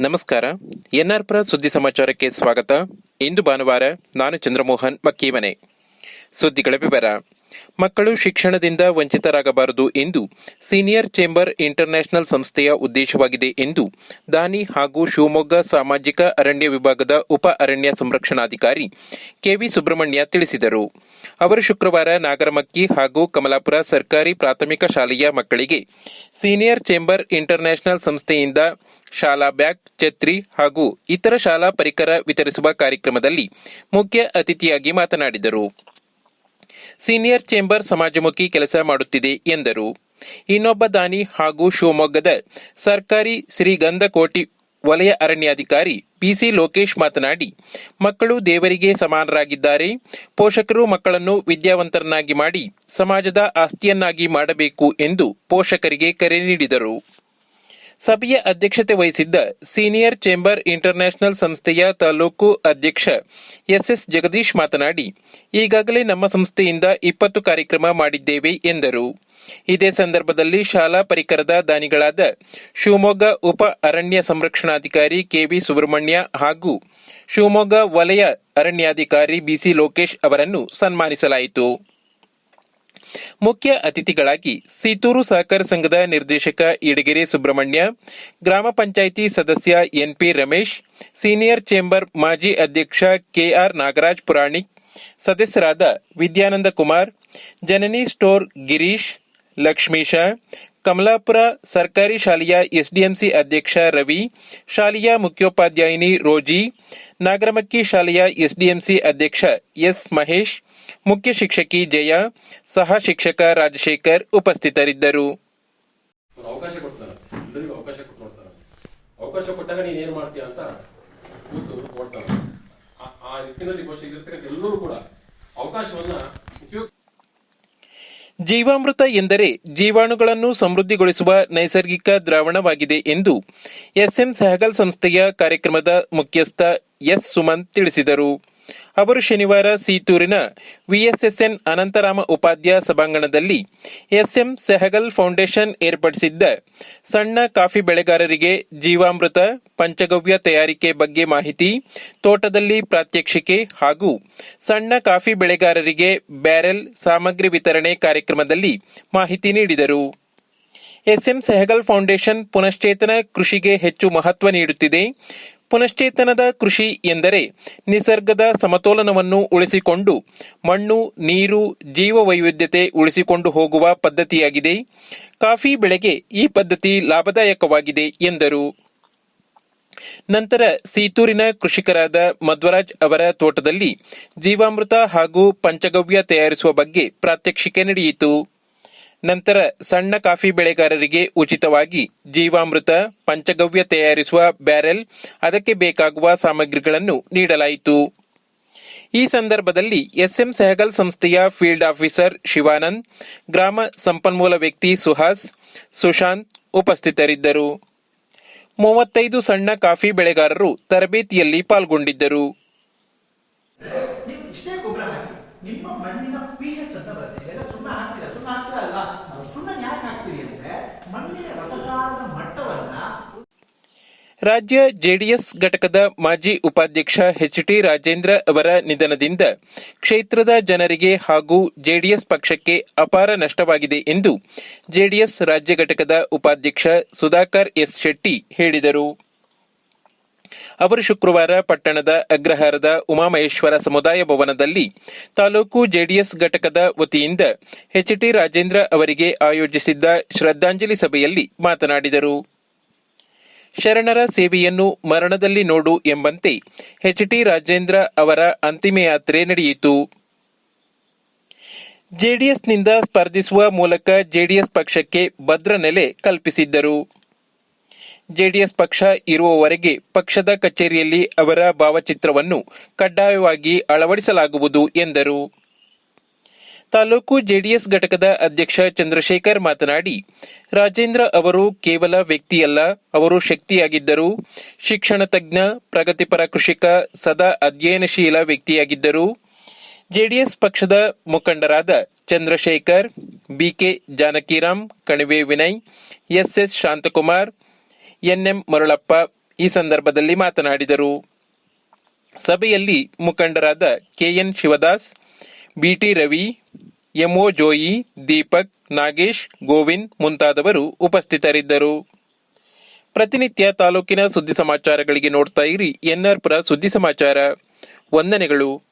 ನಮಸ್ಕಾರ. ಎನ್ಆರ್ ಪುರ ಸುದ್ದಿ ಸಮಾಚಾರಕ್ಕೆ ಸ್ವಾಗತ. ಇಂದು ಭಾನುವಾರ ನಾನು ಚಂದ್ರಮೋಹನ್ ಮಕ್ಕೀಮನೆ. ಸುದ್ದಿಗಳ ವಿವರ. ಮಕ್ಕಳು ಶಿಕ್ಷಣದಿಂದ ವಂಚಿತರಾಗಬಾರದು ಎಂದು ಸೀನಿಯರ್ ಚೇಂಬರ್ ಇಂಟರ್ನ್ಯಾಷನಲ್ ಸಂಸ್ಥೆಯ ಉದ್ದೇಶವಾಗಿದೆ ಎಂದು ದಾನಿ ಹಾಗೂ ಶಿವಮೊಗ್ಗ ಸಾಮಾಜಿಕ ಅರಣ್ಯ ವಿಭಾಗದ ಉಪ ಅರಣ್ಯ ಸಂರಕ್ಷಣಾಧಿಕಾರಿ ಕೆವಿ ಸುಬ್ರಹ್ಮಣ್ಯ ತಿಳಿಸಿದರು. ಅವರು ಶುಕ್ರವಾರ ನಾಗರಮಕ್ಕಿ ಹಾಗೂ ಕಮಲಾಪುರ ಸರ್ಕಾರಿ ಪ್ರಾಥಮಿಕ ಶಾಲೆಯ ಮಕ್ಕಳಿಗೆ ಸೀನಿಯರ್ ಚೇಂಬರ್ ಇಂಟರ್ನ್ಯಾಷನಲ್ ಸಂಸ್ಥೆಯಿಂದ ಶಾಲಾ ಬ್ಯಾಗ್, ಛತ್ರಿ ಹಾಗೂ ಇತರ ಶಾಲಾ ಪರಿಕರ ವಿತರಿಸುವ ಕಾರ್ಯಕ್ರಮದಲ್ಲಿ ಮುಖ್ಯ ಅತಿಥಿಯಾಗಿ ಮಾತನಾಡಿದರು. ಸೀನಿಯರ್ ಚೇಂಬರ್ ಸಮಾಜಮುಖಿ ಕೆಲಸ ಮಾಡುತ್ತಿದೆ ಎಂದರು ಇನ್ನೊಬ್ಬ ದಾನಿ ಹಾಗೂ ಶಿವಮೊಗ್ಗದ ಸರ್ಕಾರಿ ಶ್ರೀಗಂಧಕೋಟಿ ವಲಯ ಅರಣ್ಯಾಧಿಕಾರಿ ಪಿಸಿ ಲೋಕೇಶ್ ಮಾತನಾಡಿ ಮಕ್ಕಳು ದೇವರಿಗೆ ಸಮಾನರಾಗಿದ್ದಾರೆ ಪೋಷಕರು ಮಕ್ಕಳನ್ನು ವಿದ್ಯಾವಂತರನ್ನಾಗಿ ಮಾಡಿ ಸಮಾಜದ ಆಸ್ತಿಯನ್ನಾಗಿ ಮಾಡಬೇಕು ಎಂದು ಪೋಷಕರಿಗೆ ಕರೆ ನೀಡಿದರು ಸಭೆಯ ಅಧ್ಯಕ್ಷತೆ ವಹಿಸಿದ್ದ ಸೀನಿಯರ್ ಚೇಂಬರ್ ಇಂಟರ್ನ್ಯಾಷನಲ್ ಸಂಸ್ಥೆಯ ತಾಲೂಕು ಅಧ್ಯಕ್ಷ ಎಸ್ಎಸ್ ಜಗದೀಶ್ ಮಾತನಾಡಿ, ಈಗಾಗಲೇ ನಮ್ಮ ಸಂಸ್ಥೆಯಿಂದ ಇಪ್ಪತ್ತು ಕಾರ್ಯಕ್ರಮ ಮಾಡಿದ್ದೇವೆ ಎಂದರು. ಇದೇ ಸಂದರ್ಭದಲ್ಲಿ ಶಾಲಾ ಪರಿಕರದ ದಾನಿಗಳಾದ ಶಿವಮೊಗ್ಗ ಉಪ ಅರಣ್ಯ ಸಂರಕ್ಷಣಾಧಿಕಾರಿ ಕೆವಿ ಸುಬ್ರಹ್ಮಣ್ಯ ಹಾಗೂ ಶಿವಮೊಗ್ಗ ವಲಯ ಅರಣ್ಯಾಧಿಕಾರಿ ಬಿಸಿ ಲೋಕೇಶ್ ಅವರನ್ನು ಸನ್ಮಾನಿಸಲಾಯಿತು. ಮುಖ್ಯ ಅತಿಥಿಗಳಾಗಿ ಸೀತೂರು ಸಹಕಾರ ಸಂಘದ ನಿರ್ದೇಶಕ ಇಡಗೆರೆ ಸುಬ್ರಹ್ಮಣ್ಯ, ಗ್ರಾಮ ಪಂಚಾಯಿತಿ ಸದಸ್ಯ ಎನ್ಪಿ ರಮೇಶ್, ಸೀನಿಯರ್ ಚೇಂಬರ್ ಮಾಜಿ ಅಧ್ಯಕ್ಷ ಕೆಆರ್ ನಾಗರಾಜ್ ಪುರಾಣಿಕ್, ಸದಸ್ಯರಾದ ವಿದ್ಯಾನಂದ ಕುಮಾರ್, ಜನನಿ ಸ್ಟೋರ್ ಗಿರೀಶ್, ಲಕ್ಷ್ಮೀಶ ಕಮಲಾಪುರ ಸರ್ಕಾರಿ ಶಾಲೆಯ ಎಸ್ಡಿಎಂಸಿ ಅಧ್ಯಕ್ಷ ರವಿ, ಶಾಲೆಯ ಮುಖ್ಯೋಪಾಧ್ಯಾಯಿನಿ ರೋಜಿ, ನಾಗರಮಕ್ಕಿ ಶಾಲೆಯ ಎಸ್ಡಿಎಂಸಿ ಅಧ್ಯಕ್ಷ ಎಸ್ ಮಹೇಶ್, ಮುಖ್ಯ ಶಿಕ್ಷಕಿ ಜಯ, ಸಹ ಶಿಕ್ಷಕ ರಾಜಶೇಖರ್ ಉಪಸ್ಥಿತರಿದ್ದರು. ಅವಕಾಶ ಅವಕಾಶ ಅವಕಾಶ ಕೊಟ್ಟಾಗ ನೀನು ಮಾಡ್ತೀಯ ಅಂತ ಆ- ನಿಟ್ಟಿನಲ್ಲಿ ಎಲ್ಲರೂ ಕೂಡ ಅವಕಾಶವನ್ನ ಜೀವಾಮೃತ ಎಂದರೆ ಜೀವಾಣುಗಳನ್ನು ಸಮೃದ್ಧಿಗೊಳಿಸುವ ನೈಸರ್ಗಿಕ ದ್ರಾವಣವಾಗಿದೆ ಎಂದು ಎಸ್ಎಂ ಸಹಗಲ್ ಸಂಸ್ಥೆಯ ಕಾರ್ಯಕ್ರಮದ ಮುಖ್ಯಸ್ಥ ಎಸ್ ಸುಮಂತ್ ತಿಳಿಸಿದರು. ಅವರು ಶನಿವಾರ ಸೀತೂರಿನ ವಿಎಸ್ಎಸ್ಎನ್ ಅನಂತರಾಮ ಉಪಾಧ್ಯಾಯ ಸಭಾಂಗಣದಲ್ಲಿ ಎಸ್ಎಂ ಸೆಹಗಲ್ ಫೌಂಡೇಶನ್ ಏರ್ಪಡಿಸಿದ್ದ ಸಣ್ಣ ಕಾಫಿ ಬೆಳೆಗಾರರಿಗೆ ಜೀವಾಮೃತ, ಪಂಚಗವ್ಯ ತಯಾರಿಕೆ ಬಗ್ಗೆ ಮಾಹಿತಿ, ತೋಟದಲ್ಲಿ ಪ್ರಾತ್ಯಕ್ಷಿಕೆ ಹಾಗೂ ಸಣ್ಣ ಕಾಫಿ ಬೆಳೆಗಾರರಿಗೆ ಬ್ಯಾರೆಲ್ ಸಾಮಗ್ರಿ ವಿತರಣೆ ಕಾರ್ಯಕ್ರಮದಲ್ಲಿ ಮಾಹಿತಿ ನೀಡಿದರು. ಎಸ್ಎಂ ಸೆಹಗಲ್ ಫೌಂಡೇಶನ್ ಪುನಶ್ಚೇತನ ಕೃಷಿಗೆ ಹೆಚ್ಚು ಮಹತ್ವ ನೀಡುತ್ತಿದೆ. ಪುನಶ್ಚೇತನದ ಕೃಷಿ ಎಂದರೆ ನಿಸರ್ಗದ ಸಮತೋಲನವನ್ನು ಉಳಿಸಿಕೊಂಡು, ಮಣ್ಣು, ನೀರು ಜೀವ ವೈವಿಧ್ಯತೆ ಉಳಿಸಿಕೊಂಡು ಹೋಗುವ ಪದ್ಧತಿಯಾಗಿದೆ. ಕಾಫಿ ಬೆಳೆಗೆ ಈ ಪದ್ಧತಿ ಲಾಭದಾಯಕವಾಗಿದೆ ಎಂದರು. ನಂತರ ಸೀತೂರಿನ ಕೃಷಿಕರಾದ ಮಧ್ವರಾಜ್ ಅವರ ತೋಟದಲ್ಲಿ ಜೀವಾಮೃತ ಹಾಗೂ ಪಂಚಗವ್ಯ ತಯಾರಿಸುವ ಬಗ್ಗೆ ಪ್ರಾತ್ಯಕ್ಷಿಕೆ ನಡೆಯಿತು. ನಂತರ ಸಣ್ಣ ಕಾಫಿ ಬೆಳೆಗಾರರಿಗೆ ಉಚಿತವಾಗಿ ಜೀವಾಮೃತ, ಪಂಚಗವ್ಯ ತಯಾರಿಸುವ ಬ್ಯಾರೆಲ್, ಅದಕ್ಕೆ ಬೇಕಾಗುವ ಸಾಮಗ್ರಿಗಳನ್ನು ನೀಡಲಾಯಿತು. ಈ ಸಂದರ್ಭದಲ್ಲಿ ಎಸ್ಎಂ ಸೆಹಗಲ್ ಸಂಸ್ಥೆಯ ಫೀಲ್ಡ್ ಆಫೀಸರ್ ಶಿವಾನಂದ್, ಗ್ರಾಮ ಸಂಪನ್ಮೂಲ ವ್ಯಕ್ತಿ ಸುಹಾಸ್, ಸುಶಾಂತ್ ಉಪಸ್ಥಿತರಿದ್ದರು. ಮೂವತ್ತೈದು ಸಣ್ಣ ಕಾಫಿ ಬೆಳೆಗಾರರು ತರಬೇತಿಯಲ್ಲಿ ಪಾಲ್ಗೊಂಡಿದ್ದರು. ರಾಜ್ಯ ಜೆಡಿಎಸ್ ಘಟಕದ ಮಾಜಿ ಉಪಾಧ್ಯಕ್ಷ ಎಚ್ ಟಿ ರಾಜೇಂದ್ರ ಅವರ ನಿಧನದಿಂದ ಕ್ಷೇತ್ರದ ಜನರಿಗೆ ಹಾಗೂ ಜೆಡಿಎಸ್ ಪಕ್ಷಕ್ಕೆ ಅಪಾರ ನಷ್ಟವಾಗಿದೆ ಎಂದು ಜೆಡಿಎಸ್ ರಾಜ್ಯ ಘಟಕದ ಉಪಾಧ್ಯಕ್ಷ ಸುಧಾಕರ್ ಎಸ್ ಶೆಟ್ಟಿ ಹೇಳಿದರು. ಅವರು ಶುಕ್ರವಾರ ಪಟ್ಟಣದ ಅಗ್ರಹಾರದ ಉಮಾಮಹೇಶ್ವರ ಸಮುದಾಯ ಭವನದಲ್ಲಿ ತಾಲೂಕು ಜೆಡಿಎಸ್ ಘಟಕದ ವತಿಯಿಂದ ಎಚ್ ಟಿ ರಾಜೇಂದ್ರ ಅವರಿಗೆ ಆಯೋಜಿಸಿದ್ದ ಶ್ರದ್ಧಾಂಜಲಿ ಸಭೆಯಲ್ಲಿ ಮಾತನಾಡಿದರು. ಶರಣರ ಸೇವೆಯನ್ನು ಮರಣದಲ್ಲಿ ನೋಡು ಎಂಬಂತೆ ಎಚ್ ಟಿ ರಾಜೇಂದ್ರ ಅವರ ಅಂತಿಮ ಯಾತ್ರೆ ನಡೆಯಿತು. ಜೆಡಿಎಸ್ನಿಂದ ಸ್ಪರ್ಧಿಸುವ ಮೂಲಕ ಜೆಡಿಎಸ್ ಪಕ್ಷಕ್ಕೆ ಭದ್ರ ನೆಲೆ ಕಲ್ಪಿಸಿದ್ದರು. ಜೆಡಿಎಸ್ ಪಕ್ಷ ಇರುವವರೆಗೆ ಪಕ್ಷದ ಕಚೇರಿಯಲ್ಲಿ ಅವರ ಭಾವಚಿತ್ರವನ್ನು ಕಡ್ಡಾಯವಾಗಿ ಅಳವಡಿಸಲಾಗುವುದು ಎಂದರು. ತಾಲೂಕು ಜೆಡಿಎಸ್ ಘಟಕದ ಅಧ್ಯಕ್ಷ ಚಂದ್ರಶೇಖರ್ ಮಾತನಾಡಿ, ರಾಜೇಂದ್ರ ಅವರು ಕೇವಲ ವ್ಯಕ್ತಿಯಲ್ಲ, ಅವರು ಶಕ್ತಿಯಾಗಿದ್ದರು. ಶಿಕ್ಷಣ ತಜ್ಞ, ಪ್ರಗತಿಪರ ಕೃಷಿಕ, ಸದಾ ಅಧ್ಯಯನಶೀಲ ವ್ಯಕ್ತಿಯಾಗಿದ್ದರು. ಜೆಡಿಎಸ್ ಪಕ್ಷದ ಮುಖಂಡರಾದ Chandrashekar, B K Janakiram, Kanive Vinay, S S Shantakumar, N M Marulappa ಈ ಸಂದರ್ಭದಲ್ಲಿ ಮಾತನಾಡಿದರು. ಸಭೆಯಲ್ಲಿ ಮುಖಂಡರಾದ K N Shivadas B T Ravi M O Joy Deepak, Nagesh, Govind ಮುಂತಾದವರು ಉಪಸ್ಥಿತರಿದ್ದರು. ಪ್ರತಿನಿತ್ಯ ತಾಲೂಕಿನ ಸುದ್ದಿ ಸಮಾಚಾರಗಳಿಗೆ ನೋಡ್ತಾ ಇರಿ ಎನ್ಆರ್ಪುರ ಸುದ್ದಿ ಸಮಾಚಾರ. ವಂದನೆಗಳು.